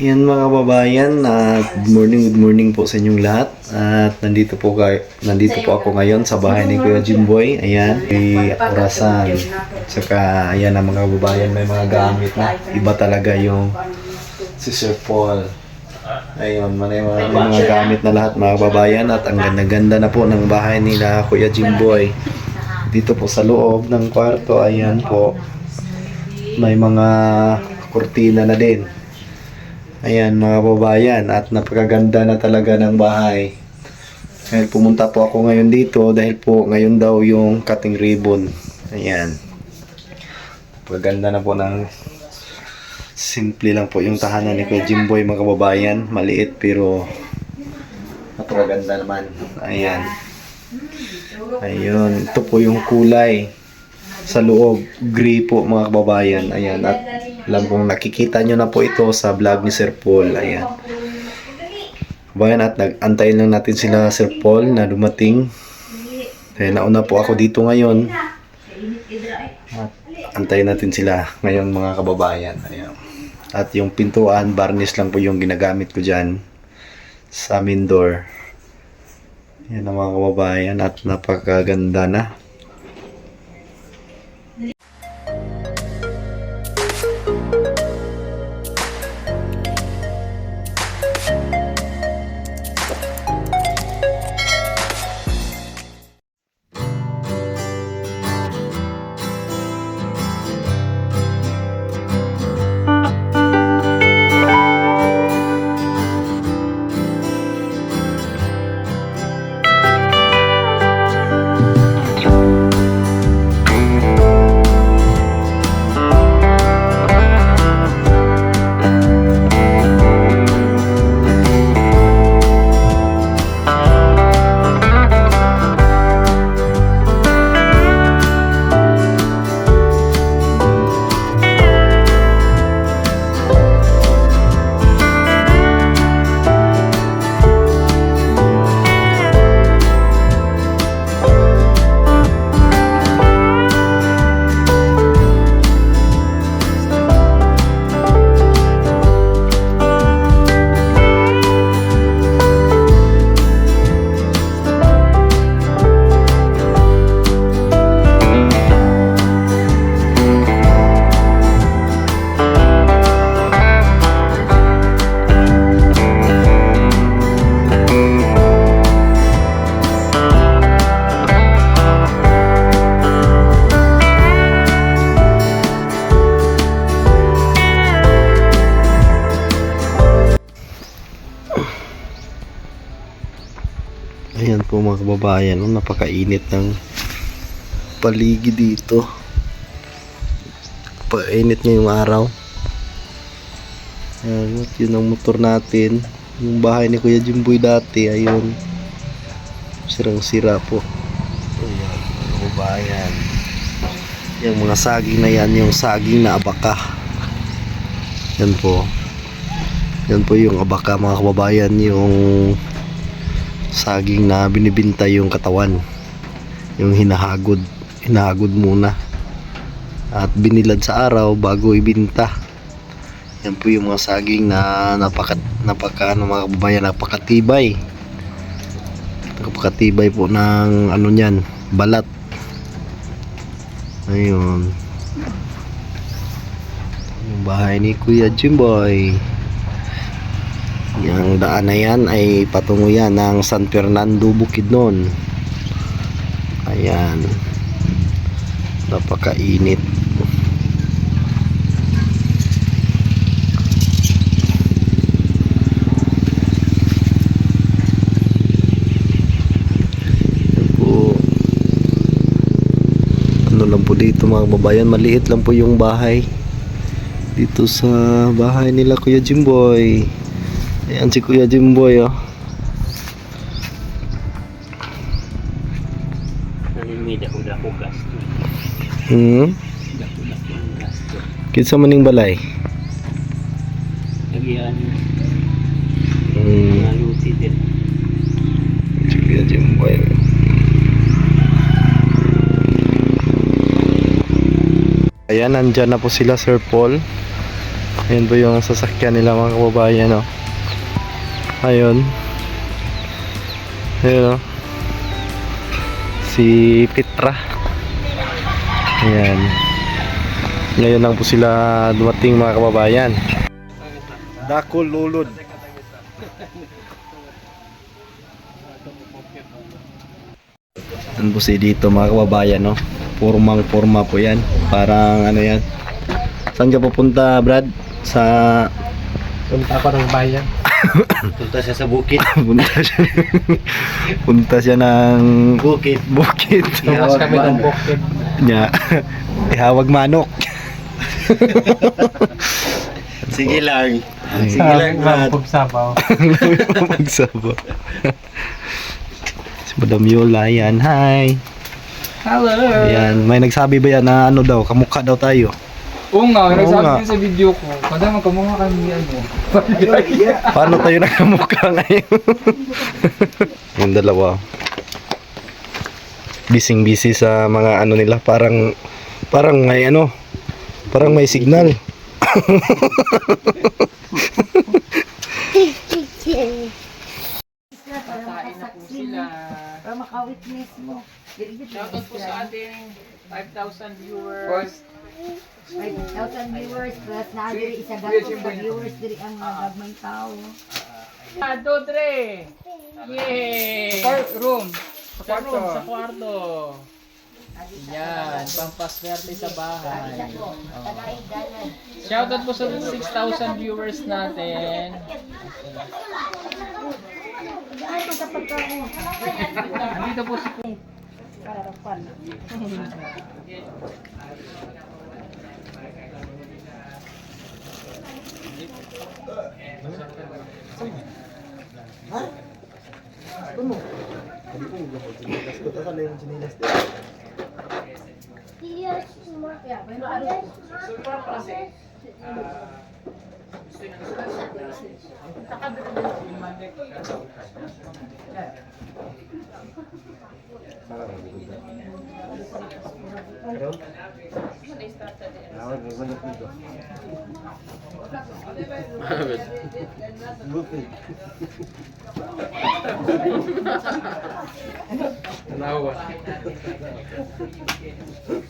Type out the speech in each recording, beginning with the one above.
Ayan mga babayan, at good morning, good morning po sa inyong lahat. At nandito po kayo, nandito po ako ngayon sa bahay ni Kuya Jimboy. Ayan, may orasan. Saka ayan ang mga babayan, may mga gamit na. Iba talaga yung si Sir Paul. Ayun, may mga, may mga gamit na lahat mga babayan at ang ganda-ganda na po ng bahay nila Kuya Jimboy. Dito po sa loob ng kwarto, ayan po, may mga kurtina na din. Ayan mga babayan at napakaganda na talaga ng bahay. Dahil pumunta po ako ngayon dito dahil po ngayon daw yung cutting ribbon. Ayan. Napakaganda na po ng simple lang po yung tahanan ni Kuya Jimboy mga kababayan. Maliit pero napakaganda naman. Ayan. Ayun. Ito po yung kulay sa loob. Gray po mga kababayan. Ayan. At alam kong nakikita nyo na po ito sa vlog ni Sir Paul. Ayan. Kabayan at nag-antayin lang natin sila Sir Paul na dumating. Kaya nauna po ako dito ngayon. At antayin natin sila ngayon mga kababayan. Ayan. At yung pintuan, varnish lang po yung ginagamit ko dyan sa main door. Yan ang mga kababayan at napakaganda na. Kababayan, oh, napakainit ng paligid dito. Painit ngayong araw. Ayan, at yun ang motor natin. Yung bahay ni Kuya Jimboy dati, ayun. Sirang sira po. Ayan, kababayan. Yung mga saging na yan, yung saging na abaka. Yan po. Yan po yung abaka mga kababayan, yung saging na binibinta yung katawan. Yung hinahagod hinahagod muna. At binilad sa araw bago ibinta. Yan po yung mga saging na napaka napaka ano mga kababayan napakatibay. Napakatibay po ng ano niyan balat. Ayun. Yung bahay ni Kuya Jimboy yung daan na yan ay patungo yan ng San Fernando Bukidnon. Ayan. Napakainit. Po. Ano lang po dito mga babayan. Maliit lang po yung bahay. Dito sa bahay nila Kuya Jimboy. Ayan si Kuya Jimboy oh. Nalimida ko dako gasto. Hmm. Dako gasto. Kinsa maning balay? Lagyan Hmm. mga luti din. Si Kuya Jimboy. Ayan, nandyan na po sila Sir Paul. Ayan po yung sasakyan nila mga kababayan, no? Ayun. Ayun, no? Si Petra. Ayan. Ngayon lang po sila dumating mga kababayan. Dako lulod. Ano po si dito mga kababayan, no? Formang forma po yan. Parang ano yan. Saan ka pupunta, Brad? Sa... Punta ako ng bayan. Punta siya sa bukid. punta siya. punta siya ng... Bukit. Bukit. Tumas kami ng bukid. Nya. Ihawag manok. Sige lang. Sige lang, Brad. Mampog Sabaw. Magsaba. si Madam Yola, yan. Hi. Hello! Ayan, may nagsabi ba yan na ano daw, kamukha daw tayo. Oo nga, Oo nagsabi nga. din sa video ko. Kada magkamukha kami ano. Paano tayo nagkamukha ngayon? yung dalawa. Bising busy sa mga ano nila, parang parang may ano, parang may signal. Kain na po sila. Para maka-witness mo. Shoutout po sa ating 5,000 viewers. 5,000 viewers plus na diri isa dako sa viewers diri ang mga gagmay tao. Ah, Dodre! Yay! room. Sa room, sa kwarto. Yan, pampaswerte sa bahay. Tagaidanan. Shoutout po sa 6,000 viewers natin. Ano sa pagkaon? Andito po si Karapan. Pero ano? Tanawa.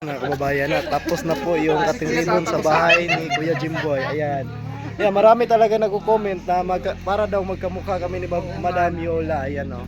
Mga kababayan na, tapos na po yung katilibon sa bahay ni Kuya Jimboy. Ayan. Yeah, marami talaga nagko-comment na mag, para daw magkamukha kami ni Bab- Madam Yola. Ayan oh.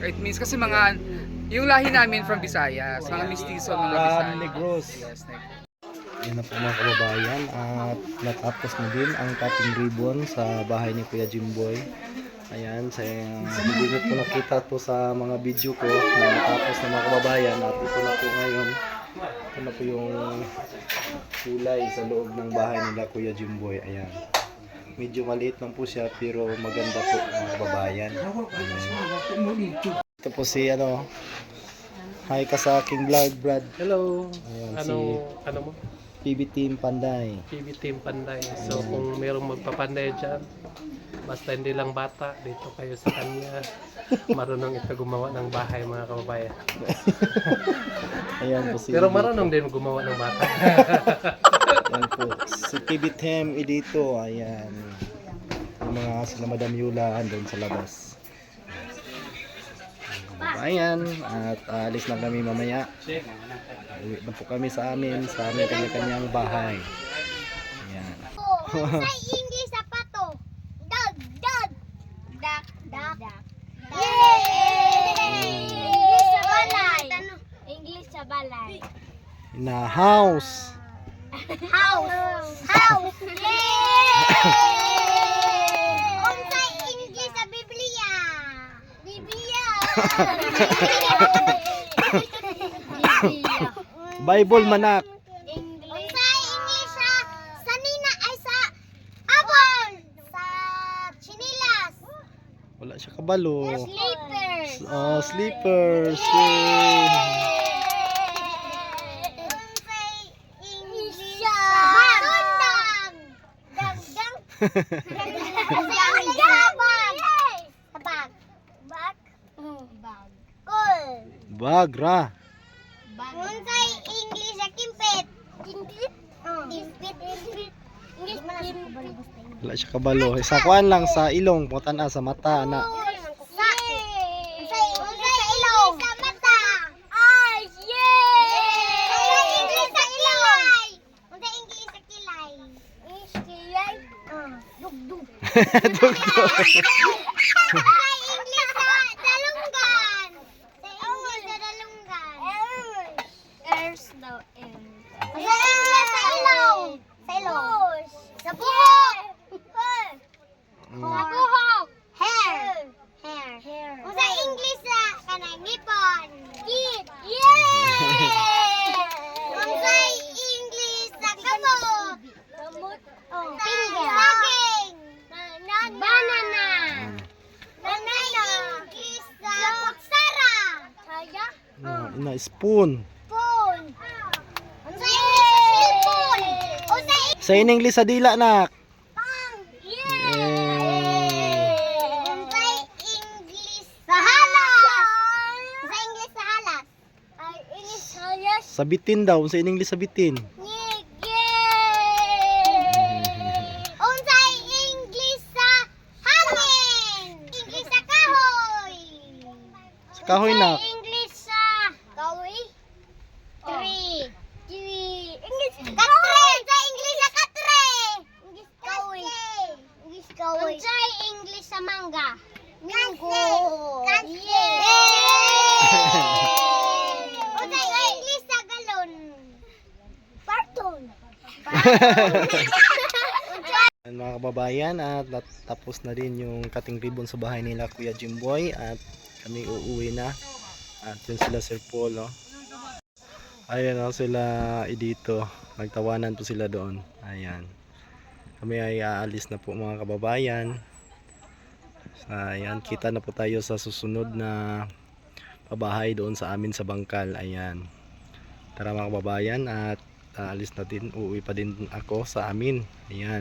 It means kasi mga yung lahi namin from Visayas, mga mistizo mga From Visayas. Negros. Yes. Ayan na po mga kababayan at natapos na din ang cutting ribbon sa bahay ni Kuya Jimboy. Ayan, sa hindi niyo po nakita po sa mga video ko na natapos na mga kababayan at ito na po ngayon. Ito na po yung kulay sa loob ng bahay nila Kuya Jimboy. Ayan. Medyo maliit lang po siya pero maganda po mga kababayan. Ayan. Ito po si ano, Hi ka sa aking vlog, Brad. Hello. Ayan, Ano ano mo? PB Team Panday. PB Team Panday. So kung mayroong magpapanday dyan, basta hindi lang bata, dito kayo sa kanya. Marunong ito gumawa ng bahay mga kababayan. Ayan po si Pero marunong din gumawa ng bata. Ayan po. Si PB Team Edito. Ayan. Yung mga sila Madam Yula andun sa labas. Ayan. At alis na kami mamaya. Uwi na po kami sa amin, sa aming kanya-kanyang bahay. Ayan. Say English sa pato. Dog, dog. Duck, duck. English sa balay. English sa balay. Na house. House. House. Bible manak. Sa English ah, sa sa abon sa chinilas. Wala siya kabalo. Sleepers. Oh, sleepers. Yay! English. Ah. Sa Dagdag. Bagra. Unsay English sa kimpit? Kimpit? Kimpit. English kimpit. Wala siya kabalo. Sa kuan lang sa ilong, putan sa mata na. Sa sa sa ilong. Sa mata. Ay, yay! Sa English sa ilong. Unsay English sa kilay? English kilay? Ah, dugdug. Dugdug. Sa English sa dalunggan. Sa English sa dalunggan. Airs daw Sa English sa ilong. Sa ilong. Sa buhok. Sa buhok. Hair. Hair. Hair. Sa English sa kanang ngipon. Teeth. Yay! Sa English sa kamot. Kamot. Oh, finger. Saging. Banana. Banana. English sa kutsara. Saya. Ah, ina spoon. Spoon. Sa English sa cellphone. O sa Sa in English sa dila nak. pang. Yay. Sa English sa halas. Sa English sa halas. Ay, English sa halas. Sa bitin daw, sa English sa bitin. English sa. English sa kahoy. Sa kahoy nak. Unsay English sa kahoy. Tree. Tree. English katre. Sa English sa katre. English kahoy. English kahoy. Unsay English sa mangga. Mango. Yay! Unsay English sa galon. Parton. Ayan, mga kababayan at tapos na din yung cutting ribbon sa bahay nila Kuya Jimboy at kami uuwi na. At yun sila Sir Paul oh. ayan oh, sila idito nagtawanan po sila doon. Ayan. Kami ay aalis na po mga kababayan. Ayan kita na po tayo sa susunod na pabahay doon sa amin sa Bangkal. Ayan. Tara mga kababayan at aalis na din uuwi pa din ako sa amin. Ayan